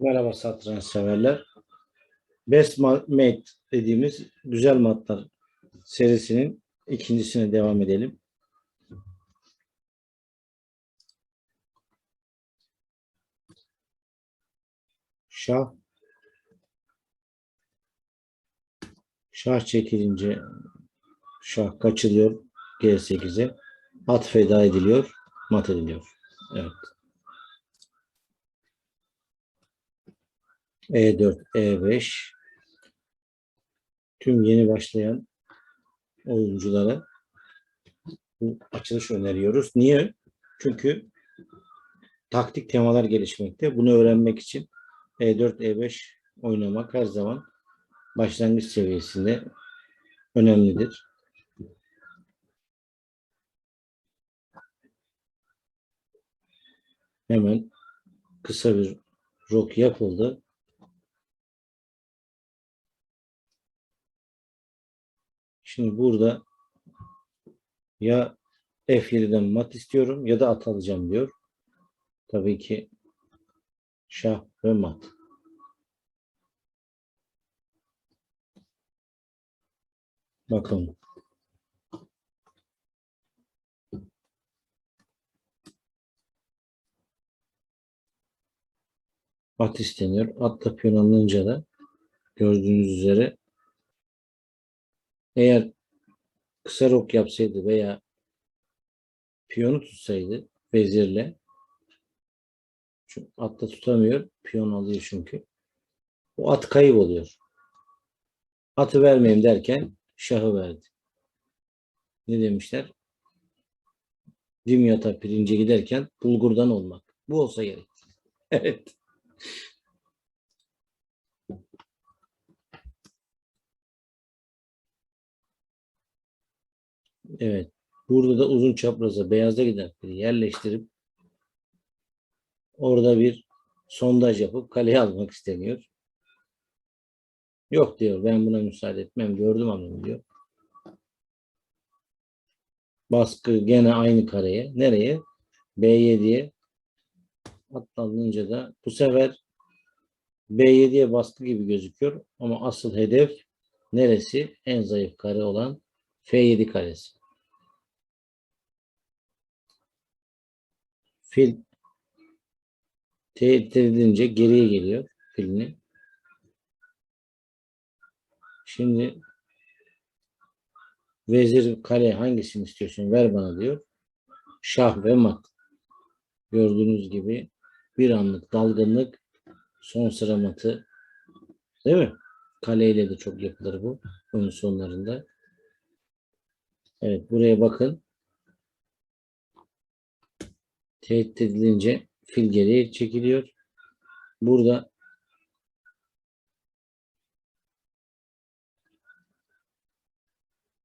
Merhaba satranç severler. Best Ma- Mate dediğimiz güzel matlar serisinin ikincisine devam edelim. Şah Şah çekilince şah kaçılıyor G8'e. At feda ediliyor. Mat ediliyor. Evet. E4, E5 tüm yeni başlayan oyunculara bu açılış öneriyoruz. Niye? Çünkü taktik temalar gelişmekte. Bunu öğrenmek için E4, E5 oynamak her zaman başlangıç seviyesinde önemlidir. Hemen kısa bir rock yapıldı. Şimdi burada ya F7'den mat istiyorum ya da at alacağım diyor. Tabii ki şah ve mat. Bakalım. At isteniyor. Atla piyon alınınca da gördüğünüz üzere eğer kısa rok yapsaydı veya piyonu tutsaydı vezirle çünkü atla tutamıyor. Piyon alıyor çünkü. O at kayboluyor. Atı vermeyeyim derken şahı verdi. Ne demişler? Dimyata pirince giderken bulgurdan olmak. Bu olsa gerek. Evet. Evet. Burada da uzun çapraza beyaza giden piri yerleştirip orada bir sondaj yapıp kaleye almak isteniyor. Yok diyor ben buna müsaade etmem gördüm hanım diyor. Baskı gene aynı kareye. Nereye? B7'ye atlanınca da bu sefer B7'ye baskı gibi gözüküyor ama asıl hedef neresi? En zayıf kare olan F7 karesi. Fil tehdit edilince geriye geliyor filini. Şimdi vezir kale hangisini istiyorsun ver bana diyor. Şah ve mat. Gördüğünüz gibi bir anlık dalgınlık son sıra matı değil mi? Kaleyle de çok yapılır bu. Oyun sonlarında. Evet buraya bakın. Tehdit edilince fil geriye çekiliyor. Burada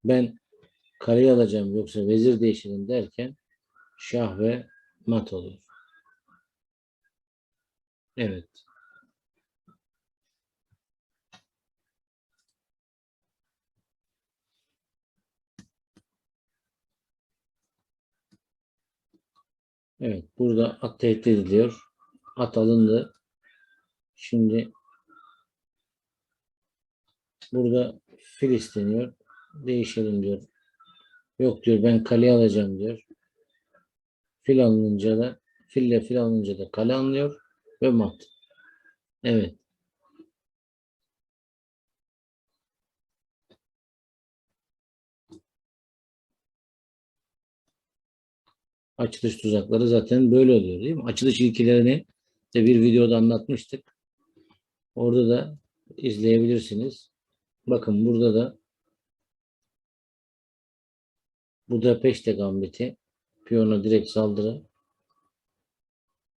ben kareyi alacağım yoksa vezir değişelim derken şah ve mat oluyor. Evet. Evet. Burada at tehdit ediliyor. At alındı. Şimdi burada fil isteniyor. Değişelim diyor. Yok diyor ben kale alacağım diyor. Fil alınınca da fille fil alınınca da kale alınıyor ve mat. Evet. Açılış tuzakları zaten böyle oluyor değil mi? Açılış ilkelerini de bir videoda anlatmıştık. Orada da izleyebilirsiniz. Bakın burada da Budapeşte gambiti piyona direkt saldırı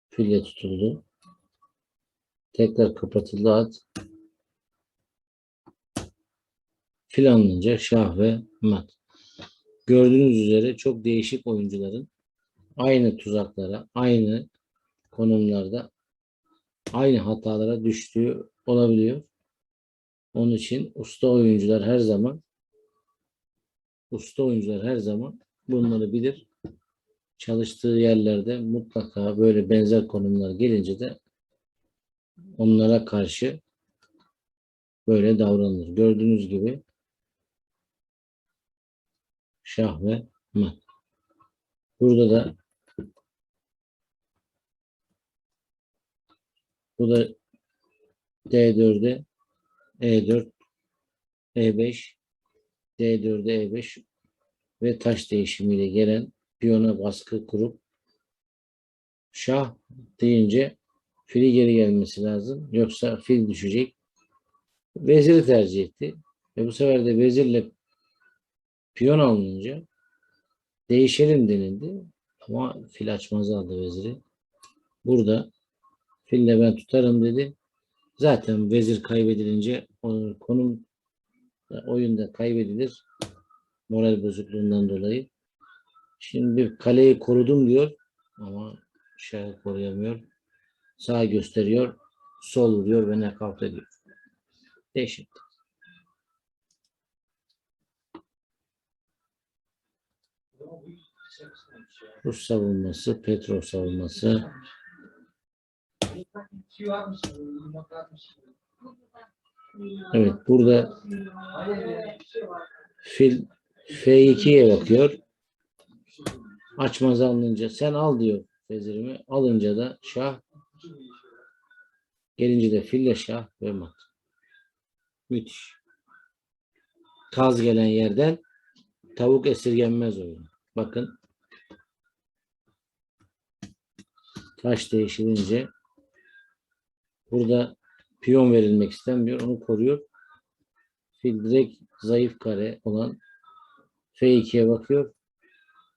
fille tutuldu. Tekrar kapatıldı at. Fil alınınca şah ve mat. Gördüğünüz üzere çok değişik oyuncuların aynı tuzaklara, aynı konumlarda aynı hatalara düştüğü olabiliyor. Onun için usta oyuncular her zaman usta oyuncular her zaman bunları bilir. Çalıştığı yerlerde mutlaka böyle benzer konumlar gelince de onlara karşı böyle davranılır. Gördüğünüz gibi şah ve mat. Burada da bu da D4'e E4 E5 D4'e E5 ve taş değişimiyle gelen piyona baskı kurup şah deyince fili geri gelmesi lazım. Yoksa fil düşecek. Veziri tercih etti. Ve bu sefer de vezirle piyon alınınca değişelim denildi. Ama fil açmaz aldı veziri. Burada fille ben tutarım dedi. Zaten vezir kaybedilince konum oyunda kaybedilir. Moral bozukluğundan dolayı. Şimdi kaleyi korudum diyor ama şahı koruyamıyor. Sağ gösteriyor, sol vuruyor ve nakavt ediyor. Değişik. Rus savunması, Petrov savunması. Evet, burada fil F2'ye bakıyor. Açmaz alınınca sen al diyor vezirimi. Alınca da şah gelince de fille şah ve mat. Müthiş. Kaz gelen yerden tavuk esirgenmez oyun. Bakın. Taş değişilince burada piyon verilmek istenmiyor. Onu koruyor. Fil direkt zayıf kare olan F2'ye bakıyor.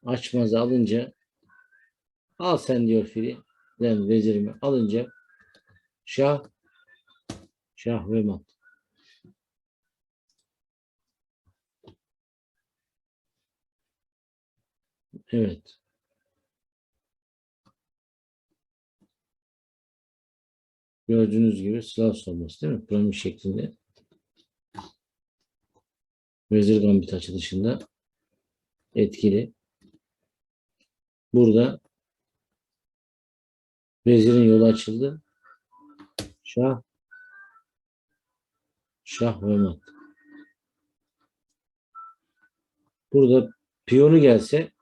Açmazı alınca al sen diyor fili. Ben vezirimi alınca şah şah ve mat. Evet. Gördüğünüz gibi Slav savunması değil mi? Piramit şeklinde. Vezir gambit açılışında etkili. Burada vezirin yolu açıldı. Şah şah ve mat. Burada piyonu gelse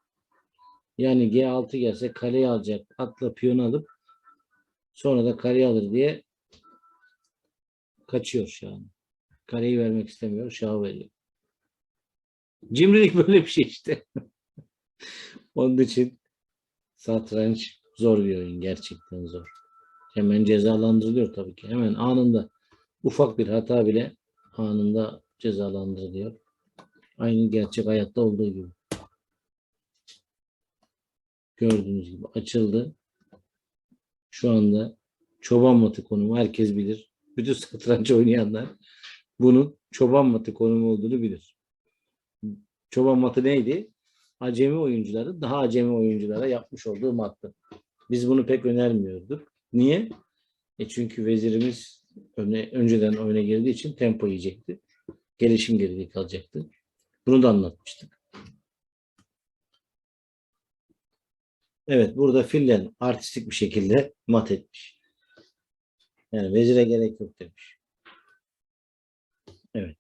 yani G6 gelse kaleyi alacak. Atla piyonu alıp sonra da kareyi alır diye kaçıyor şahı. Kareyi vermek istemiyor. Şahı veriyor. Cimrilik böyle bir şey işte. Onun için satranç zor bir oyun. Gerçekten zor. Hemen cezalandırılıyor tabii ki. Hemen anında ufak bir hata bile anında cezalandırılıyor. Aynı gerçek hayatta olduğu gibi. Gördüğünüz gibi açıldı. Şu anda çoban matı konumu herkes bilir. Bütün satranç oynayanlar bunun çoban matı konumu olduğunu bilir. Çoban matı neydi? Acemi oyuncuları daha acemi oyunculara yapmış olduğu mattı. Biz bunu pek önermiyorduk. Niye? E çünkü vezirimiz öne, önceden oyuna girdiği için tempo yiyecekti. Gelişim geride kalacaktı. Bunu da anlatmıştık. Evet burada fillen artistik bir şekilde mat etmiş. Yani vezire gerek yok demiş. Evet.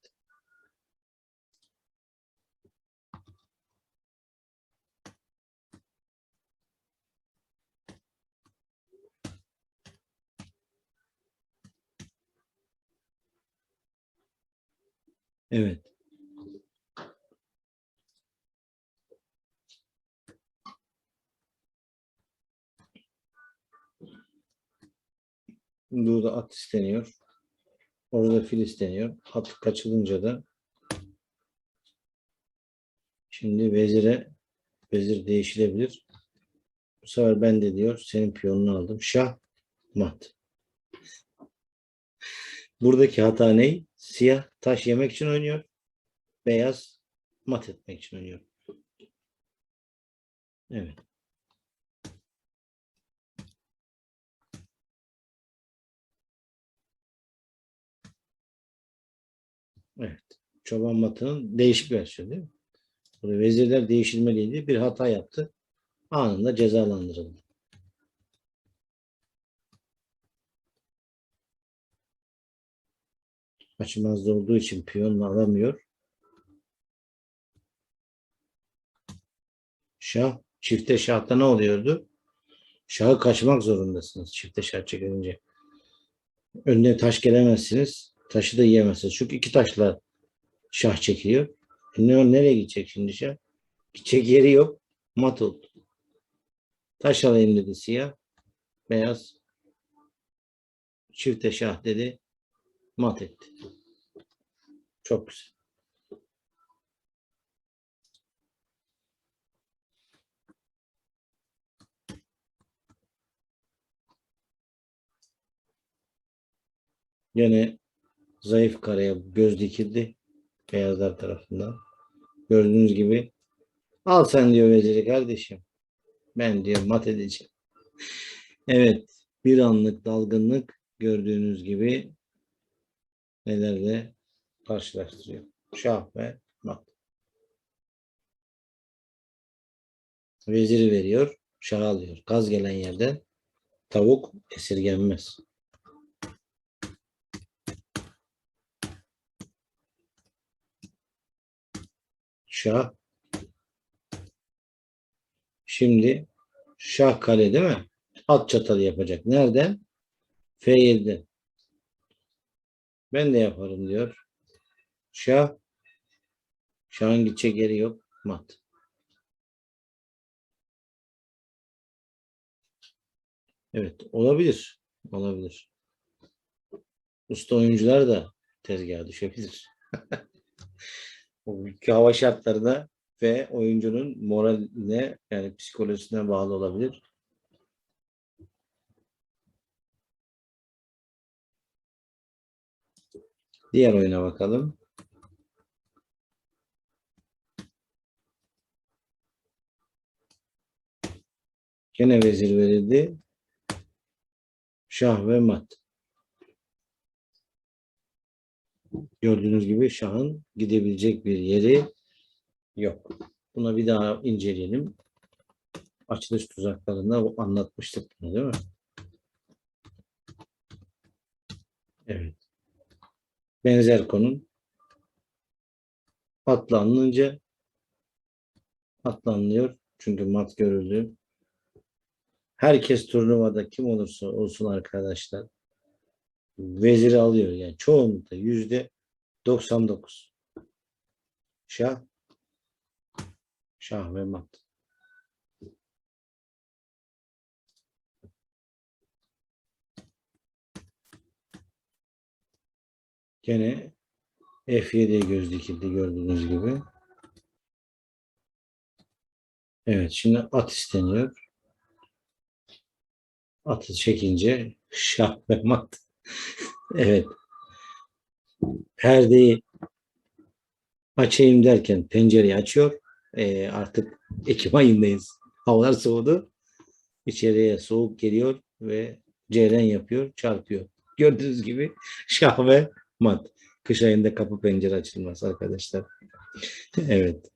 Evet. Burada at isteniyor. Orada fil isteniyor. At kaçılınca da şimdi vezire vezir değişilebilir. Bu sefer ben de diyor senin piyonunu aldım. Şah mat. Buradaki hata ne? Siyah taş yemek için oynuyor. Beyaz mat etmek için oynuyor. Evet. Çoban matının değişik versiyonu değil mi? Burada vezirler değişilmeliydi. Bir hata yaptı. Anında cezalandırıldı. Açmazda olduğu için piyonla alamıyor. Şah. Çifte şahta ne oluyordu? Şahı kaçmak zorundasınız çifte şah çekilince. Önüne taş gelemezsiniz. Taşı da yiyemezsiniz. Çünkü iki taşla şah çekiliyor. Ne, nereye gidecek şimdi şah? Gidecek yeri yok. Mat oldu. Taş alayım dedi siyah. Beyaz. Çifte şah dedi. Mat etti. Çok güzel. Yine zayıf kareye göz dikildi. Beyazlar tarafından. Gördüğünüz gibi al sen diyor veziri kardeşim. Ben diyor mat edeceğim. Evet. Bir anlık dalgınlık gördüğünüz gibi nelerle karşılaştırıyor. Şah ve mat. Veziri veriyor. Şah alıyor. Gaz gelen yerden tavuk esirgenmez. Şah. Şimdi şah kale değil mi? At çatalı yapacak. Nereden? F7'den. Ben de yaparım diyor. Şah. Şahın gidecek yeri yok. Mat. Evet. Olabilir. Olabilir. Usta oyuncular da tezgaha düşebilir. Ülke hava şartlarına ve oyuncunun moraline yani psikolojisine bağlı olabilir. Diğer oyuna bakalım. Gene vezir verildi. Şah ve mat. Gördüğünüz gibi şahın gidebilecek bir yeri yok. Buna bir daha inceleyelim. Açılış tuzaklarında anlatmıştık bunu değil mi? Evet. Benzer konum. Atlanınca atlanılıyor. Çünkü mat görüldü. Herkes turnuvada kim olursa olsun arkadaşlar veziri alıyor. Yani çoğunlukla yüzde 99. Şah şah ve mat. Gene F7'ye göz dikildi gördüğünüz gibi. Evet şimdi at isteniyor. Atı çekince şah ve mat. Evet. Perdeyi açayım derken pencereyi açıyor. Ee, artık Ekim ayındayız. Havalar soğudu. İçeriye soğuk geliyor ve ceyran yapıyor, çarpıyor. Gördüğünüz gibi şah ve mat. Kış ayında kapı pencere açılmaz arkadaşlar. evet.